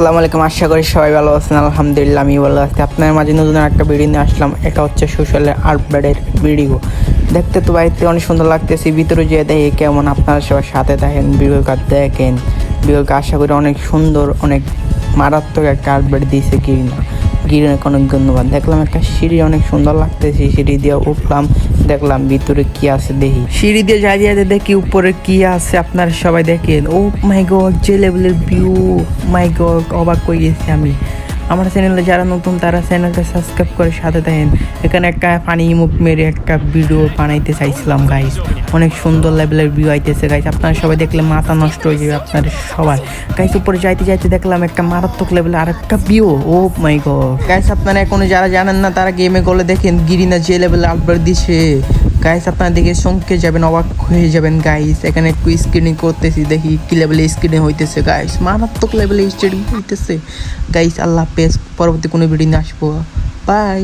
আসসালামু আলাইকুম, আশা করি সবাই ভালো আছেন। আলহামদুলিল্লাহ আমি ভালো আছি। আপনার মাঝে নতুন একটা ভিডিও নিয়ে আসলাম। এটা হচ্ছে সোশ্যালের আপডেটের ভিডিও দেখতে তো বাড়িতে অনেক সুন্দর লাগতেছে। ভিতরে যেয়ে দেখে কেমন আপনারা সবার সাথে দেখেন ভিডিওটা দেখেন। ভিডিওকে আশা করি অনেক সুন্দর, অনেক মারাত্মক একটা আপডেট দিয়েছে গিরিনা। গিরিনাকে অনেক ধন্যবাদ। দেখলাম একটা সিঁড়ি অনেক সুন্দর লাগতেছে। সিঁড়ি দিয়ে উঠলাম। দেখলাম, ভিতরে কি আছে দেখি। সিঁড়ি দিয়ে যাই যাই দেখি উপরে কি আছে, আপনারা সবাই দেখেন। ও মাই গড যে লেভেলের ভিউ মাই গড অবাক করে গেছি আমি। আমার চ্যানেলে যারা নতুন, তারা চ্যানেলটা সাবস্ক্রাইব করে সাথে দেখেন এখানে একটা ফানি মুখ মেরে একটা ভিডিও বানাইতে চাইছিলাম গাইস অনেক সুন্দর লেভেলের ভিউ আইতেছে গাইস আপনারা সবাই দেখলে মাথা নষ্ট হয়ে যাবে আপনার সবার। গাইস উপরে যাইতে যাইতে দেখলাম একটা মারাত্মক লেভেলের আর একটা view oh my god guys আপনারা এখনও যারা জানেন না, তারা গেমে গলে দেখেন, গিরিনা যে লেভেলে আপডেট দিছে। গাইস আপনার দিকে চমকে যাবেন, অবাক হয়ে যাবেন গাইস এখানে একটু স্ক্রিনিং করতেছি, দেখি কি লেভেলে স্ক্রিনিং হইতেছে গাইস মারাত্মক লেভেলে স্ক্রিনিং হইতেছে। গাইস আল্লাহ পেস পরবর্তী কোনো ভিডিও নিয়ে আসব। বাই